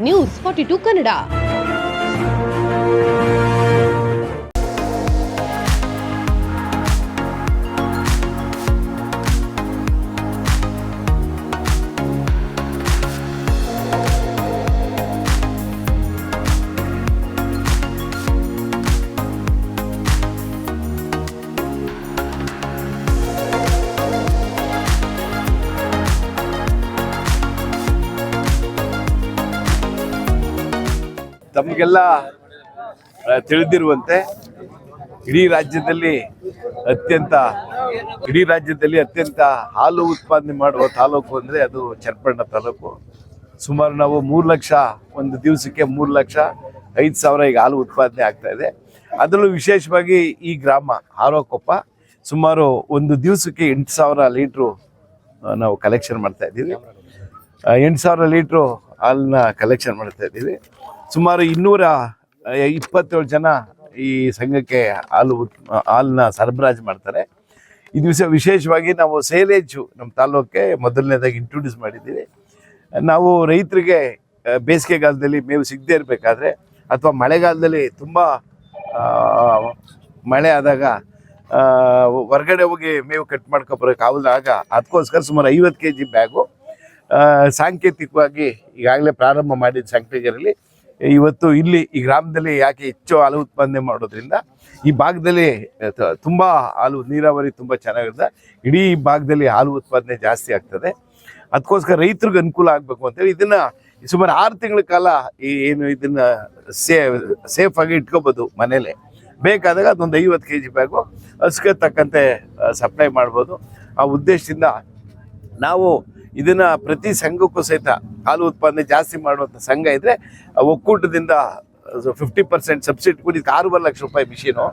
News forty to Kannada ತಮಗೆಲ್ಲ ತಿಳಿದಿರುವಂತೆ ಇಡೀ ರಾಜ್ಯದಲ್ಲಿ ಅತ್ಯಂತ, ಇಡೀ ರಾಜ್ಯದಲ್ಲಿ ಅತ್ಯಂತ ಹಾಲು ಉತ್ಪಾದನೆ ಮಾಡುವ ತಾಲೂಕು ಅಂದರೆ ಅದು ಚರ್ಪಣ್ಣ ತಾಲೂಕು. ಸುಮಾರು ನಾವು ಮೂರು ಲಕ್ಷ, ಒಂದು ದಿವಸಕ್ಕೆ ಮೂರು ಲಕ್ಷ ಐದು ಸಾವಿರ ಈಗ ಹಾಲು ಉತ್ಪಾದನೆ ಆಗ್ತಾ ಇದೆ. ಅದರಲ್ಲೂ ವಿಶೇಷವಾಗಿ ಈ ಗ್ರಾಮ ಹಾರೋಕೊಪ್ಪ ಸುಮಾರು ಒಂದು ದಿವಸಕ್ಕೆ ಎಂಟು ಸಾವಿರ ಲೀಟ್ರು ನಾವು ಕಲೆಕ್ಷನ್ ಮಾಡ್ತಾ ಇದ್ದೀವಿ. ಎಂಟು ಸಾವಿರ ಲೀಟ್ರು ಹಾಲನ್ನ ಕಲೆಕ್ಷನ್ ಮಾಡ್ತಾ ಇದ್ದೀವಿ. ಸುಮಾರು ಇನ್ನೂರ ಇಪ್ಪತ್ತೇಳು ಜನ ಈ ಸಂಘಕ್ಕೆ ಹಾಲು ಹಾಲನ್ನ ಸರಬರಾಜು ಮಾಡ್ತಾರೆ. ಈ ದಿವಸ ವಿಶೇಷವಾಗಿ ನಾವು ಸೇಲೇಜು ನಮ್ಮ ತಾಲೂಕಿಗೆ ಮೊದಲನೇದಾಗಿ ಇಂಟ್ರೊಡ್ಯೂಸ್ ಮಾಡಿದ್ದೀವಿ. ನಾವು ರೈತರಿಗೆ ಬೇಸಿಗೆಗಾಲದಲ್ಲಿ ಮೇವು ಸಿಗದೇ ಇರಬೇಕಾದ್ರೆ ಅಥವಾ ಮಳೆಗಾಲದಲ್ಲಿ ತುಂಬ ಮಳೆ ಆದಾಗ ಹೊರಗಡೆ ಹೋಗಿ ಮೇವು ಕಟ್ ಮಾಡ್ಕೊಬರೋಕ್ಕಾಗದಾಗ ಅದಕ್ಕೋಸ್ಕರ ಸುಮಾರು ಐವತ್ತು ಕೆ ಜಿ ಬ್ಯಾಗು ಸಾಂಕೇತಿಕವಾಗಿ ಈಗಾಗಲೇ ಪ್ರಾರಂಭ ಮಾಡಿದ ಸಂಕಟಗರಲ್ಲಿ ಇವತ್ತು ಇಲ್ಲಿ ಈ ಗ್ರಾಮದಲ್ಲಿ ಯಾಕೆ ಹೆಚ್ಚು ಹಾಲು ಉತ್ಪಾದನೆ ಮಾಡೋದ್ರಿಂದ ಈ ಭಾಗದಲ್ಲಿ ತುಂಬ ಹಾಲು, ನೀರಾವರಿ ತುಂಬ ಚೆನ್ನಾಗಿರುತ್ತೆ. ಇಡೀ ಭಾಗದಲ್ಲಿ ಹಾಲು ಉತ್ಪಾದನೆ ಜಾಸ್ತಿ ಆಗ್ತದೆ. ಅದಕ್ಕೋಸ್ಕರ ರೈತರಿಗೆ ಅನುಕೂಲ ಆಗಬೇಕು ಅಂತೇಳಿ ಇದನ್ನು ಸುಮಾರು ಆರು ತಿಂಗಳ ಕಾಲ ಈ ಏನು ಇದನ್ನು ಸೇ ಸೇಫಾಗಿ ಇಟ್ಕೋಬೋದು ಮನೇಲೆ. ಬೇಕಾದಾಗ ಅದೊಂದು ಐವತ್ತು ಕೆ ಜಿ ಬ್ಯಾಗು ಹಸ್ಗೆ ತಕ್ಕಂತೆ ಸಪ್ಲೈ ಮಾಡ್ಬೋದು. ಆ ಉದ್ದೇಶದಿಂದ ನಾವು ಇದನ್ನ ಪ್ರತಿ ಸಂಘಕ್ಕೂ ಸಹಿತ ಹಾಲು ಉತ್ಪಾದನೆ ಜಾಸ್ತಿ ಮಾಡುವಂಥ ಸಂಘ ಇದ್ರೆ, ಆ ಒಕ್ಕೂಟದಿಂದ ಫಿಫ್ಟಿ ಪರ್ಸೆಂಟ್ ಸಬ್ಸಿಡಿ ಕೂಡ ಇದಕ್ಕೆ ಆರೂವರೆ ಲಕ್ಷ ರೂಪಾಯಿ ಮಿಷಿನು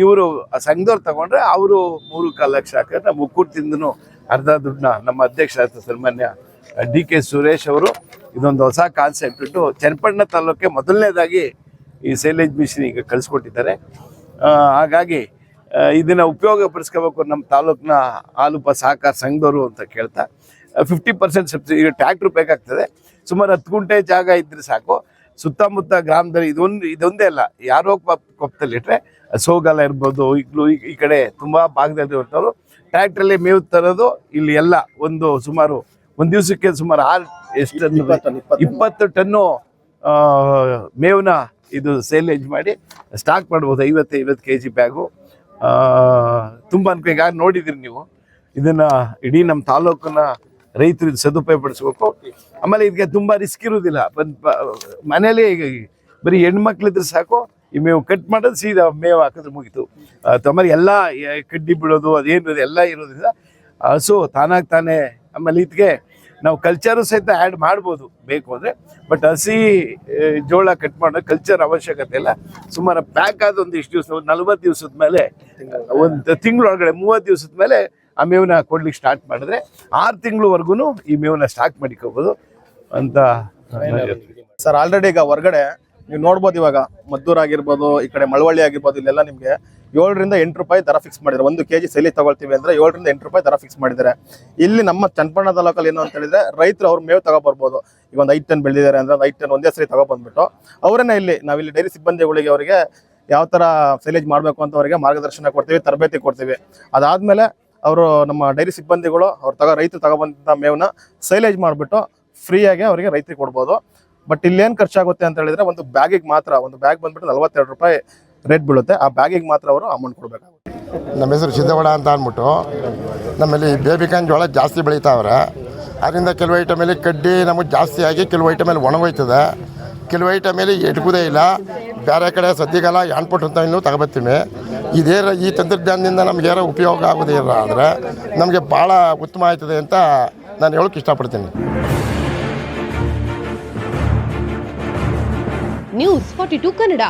ಇವರು ಸಂಘದವ್ರು ತಗೊಂಡ್ರೆ ಅವರು ಮೂರು ಕಾಲು ಲಕ್ಷ ಹಾಕಿದ್ರೆ ನಮ್ಮ ಒಕ್ಕೂಟದಿಂದನೂ ಅರ್ಧ ದುಡ್ಡನ್ನ ನಮ್ಮ ಅಧ್ಯಕ್ಷ ಸನ್ಮಾನ್ಯ ಡಿ ಕೆ ಸುರೇಶ್ ಅವರು ಇದೊಂದು ಹೊಸ ಕಾನ್ಸೆಪ್ಟ್ ಇಟ್ಟು ಚನ್ನಪಟ್ಟಣ ತಾಲೂಕೆ ಮೊದಲನೇದಾಗಿ ಈ ಸೈಲೇಜ್ ಮಿಷಿನ್ ಈಗ ಕಳಿಸ್ಕೊಟ್ಟಿದ್ದಾರೆ. ಹಾಗಾಗಿ ಇದನ್ನ ಉಪಯೋಗ ಪಡಿಸ್ಕೋಬೇಕು ನಮ್ಮ ತಾಲೂಕಿನ ಹಾಲುಪ ಸಹಕಾರ ಸಂಘದವರು ಅಂತ ಕೇಳ್ತಾ ಫಿಫ್ಟಿ ಪರ್ಸೆಂಟ್ ಸಬ್ಸಿಡಿ ಈಗ ಟ್ಯಾಕ್ಟ್ರ್ ಬೇಕಾಗ್ತದೆ ಸುಮಾರು ಹತ್ತು ಗುಂಟೆ ಜಾಗ ಇದ್ರೆ ಸಾಕು. ಸುತ್ತಮುತ್ತ ಗ್ರಾಮದಲ್ಲಿ ಇದೊಂದು ಇದೊಂದೇ ಅಲ್ಲ ಯಾರೋ ಕೊಪ್ಪದಲ್ಲಿ ಇಟ್ಟರೆ ಸೋಗಾಲ ಇರ್ಬೋದು ಈಗಲೂ ಈ ಕಡೆ ತುಂಬ ಭಾಗದಲ್ಲಿ ಇರ್ತವರು ಟ್ಯಾಕ್ಟ್ರಲ್ಲಿ ಮೇವು ತರೋದು ಇಲ್ಲಿ ಎಲ್ಲ ಒಂದು ಸುಮಾರು ಒಂದು ದಿವಸಕ್ಕೆ ಸುಮಾರು ಆರು ಎಷ್ಟು ಇಪ್ಪತ್ತು ಟನ್ನು. ಮೇವನ್ನ ಇದು ಸೇಲೇಜ್ ಮಾಡಿ ಸ್ಟಾಕ್ ಮಾಡ್ಬೋದು ಐವತ್ತು ಐವತ್ತು ಕೆ ಜಿ ಬ್ಯಾಗು. ತುಂಬ ಅನುಕೂಲ ಈಗ ನೋಡಿದಿರಿ ನೀವು? ಇದನ್ನ ಇಡೀ ನಮ್ಮ ತಾಲೂಕನ್ನ ರೈತರು ಇದು ಸದುಪಯೋಗ ಪಡಿಸ್ಬೇಕು ಆಮೇಲೆ ಇದಕ್ಕೆ ತುಂಬ ರಿಸ್ಕ್ ಪ- ಮನೇಲಿ ಬರೀ ಹೆಣ್ಮಕ್ಳಿದ್ರೆ ಸಾಕು, ಈ ಮೇವು ಕಟ್ ಮಾಡೋದು ಸೀದಾ ಮೇವು ಹಾಕಿದ್ರೆ ಮುಗೀತು. ತಮ್ಮ ಎಲ್ಲ ಕಡ್ಡಿ ಬಿಡೋದು ಅದೇನು ಎಲ್ಲ ಇರೋದ್ರಿಂದ ಹಸು ತಾನಾಗಿ ತಾನೇ ಆಮೇಲೆ ಇದಕ್ಕೆ ನಾವು ಕಲ್ಚರು ಸಹಿತ ಆ್ಯಡ್ ಮಾಡ್ಬೋದು ಬೇಕು ಅಂದರೆ. ಬಟ್ ಹಸಿ ಜೋಳ ಕಟ್ ಮಾಡೋ ಕಲ್ಚರ್ ಅವಶ್ಯಕತೆ ಇಲ್ಲ. ಸುಮಾರು ಪ್ಯಾಕ್ ಆದ ಒಂದು ಇಷ್ಟು ದಿವಸ ಒಂದು ನಲ್ವತ್ತು ದಿವಸದ ಮೇಲೆ ಒಂದು ತಿಂಗಳೊಳಗಡೆ ಮೂವತ್ತು ದಿವಸದ ಮೇಲೆ ಆ ಮೇವನ್ನ ಕೊಡ್ಲಿಕ್ಕೆ ಸ್ಟಾರ್ಟ್ ಮಾಡಿದ್ರೆ ಆರು ತಿಂಗಳವರೆಗೂ ಈ ಮೇವನ್ನ ಸ್ಟಾಕ್ ಮಾಡಿಕೋಬೋದು ಅಂತ ಸರ್ ಆಲ್ರೆಡಿ ಈಗ ಹೊರಗಡೆ ನೀವು ನೋಡ್ಬೋದು ಇವಾಗ ಮದ್ದೂರ್ ಆಗಿರ್ಬೋದು ಈ ಕಡೆ ಮಳವಳ್ಳಿ ಆಗಿರ್ಬೋದು ಇಲ್ಲೆಲ್ಲ ನಿಮಗೆ ಏಳರಿಂದ ಎಂಟು ರೂಪಾಯಿ ದರ ಫಿಕ್ಸ್ ಮಾಡಿದ್ದಾರೆ. ಒಂದು ಕೆ ಜಿ ಸೆಲಿ ತಗೊಳ್ತೀವಿ ಅಂದರೆ ಏಳರಿಂದ ಎಂಟು ರೂಪಾಯಿ ದರ ಫಿಕ್ಸ್ ಮಾಡಿದ್ದಾರೆ. ಇಲ್ಲಿ ನಮ್ಮ ಚನ್ನಪಣ್ಣ ತಾಲೂಕಲ್ಲಿ ಏನು ಅಂತ ಹೇಳಿದ್ರೆ ರೈತರು ಅವ್ರ ಮೇವು ತಗೊಬರ್ಬೋದು. ಈಗ ಒಂದು ಐದು ಟನ್ ಬೆಳೆದಿದ್ದಾರೆ ಅಂದರೆ ಒಂದು ಐದು ಟನ್ ಒಂದೇ ಸರಿ ತಗೊಬಂದ್ಬಿಟ್ಟು ಅವರನ್ನೇ ಇಲ್ಲಿ ನಾವಿಲ್ಲಿ ಡೈರಿ ಸಿಬ್ಬಂದಿಗಳಿಗೆ ಅವರಿಗೆ ಯಾವ ಥರ ಸೈಲೇಜ್ ಮಾಡಬೇಕು ಅಂತ ಅವರಿಗೆ ಮಾರ್ಗದರ್ಶನ ಕೊಡ್ತೀವಿ, ತರಬೇತಿ ಕೊಡ್ತೀವಿ. ಅದಾದಮೇಲೆ ಅವರು ನಮ್ಮ ಡೈರಿ ಸಿಬ್ಬಂದಿಗಳು, ಅವ್ರು ತಗೋ ರೈತರು ತಗೊಬಂದ ಮೇವನ್ನ ಸೈಲೇಜ್ ಮಾಡಿಬಿಟ್ಟು ಫ್ರೀಯಾಗಿ ಅವರಿಗೆ ರೈತರಿಗೆ ಕೊಡ್ಬೋದು. ಬಟ್ ಇಲ್ಲೇನು ಖರ್ಚಾಗುತ್ತೆ ಅಂತ ಹೇಳಿದ್ರೆ ಒಂದು ಬ್ಯಾಗಿಗೆ ಮಾತ್ರ, ಒಂದು ಬ್ಯಾಗ್ ಬಂದ್ಬಿಟ್ಟು ನಲವತ್ತೆರಡು ರೂಪಾಯಿ ರೇಟ್ ಬೀಳುತ್ತೆ ಆ ಬ್ಯಾಗಿಗೆ ಮಾತ್ರ ಅವರು ಅಮೌಂಟ್ ಕೊಡಬೇಕಾಗುತ್ತೆ. ನಮ್ಮ ಹೆಸರು ಸಿದ್ದವಡ ಅಂತ ಅಂದ್ಬಿಟ್ಟು ನಮ್ಮಲ್ಲಿ ಬೇಬಿಕಾನ್ ಜೋಳ ಜಾಸ್ತಿ ಬೆಳೀತಾವ್ರೆ. ಅದರಿಂದ ಕೆಲವು ಐಟಮಲ್ಲಿ ಕಡ್ಡಿ ನಮಗೆ ಜಾಸ್ತಿ ಆಗಿ ಕೆಲವು ಐಟಮಲ್ಲಿ ಒಣಗೋಯ್ತದೆ ಕೆಲವು ಐಟಮಲ್ಲಿ ಎಟ್ಕೋದೇ ಇಲ್ಲ. ಬೇರೆ ಕಡೆ ಸದ್ಯಗಾಲ ಹ್ಯಾಂಡ್ಪುಟ್ ಅಂತ ಇನ್ನೂ ತಗೊಬರ್ತೀವಿ ಇದೇ ಈ ತಂತ್ರಜ್ಞಾನದಿಂದ ನಮಗೆ ಯಾರೋ ಉಪಯೋಗ ಆಗೋದೇ ಇಲ್ಲ ಆದರೆ ನಮಗೆ ಭಾಳ ಉತ್ತಮ ಆಯ್ತದೆ ಅಂತ ನಾನು ಹೇಳೋಕೆ ಇಷ್ಟಪಡ್ತೀನಿ. News forty to Kannada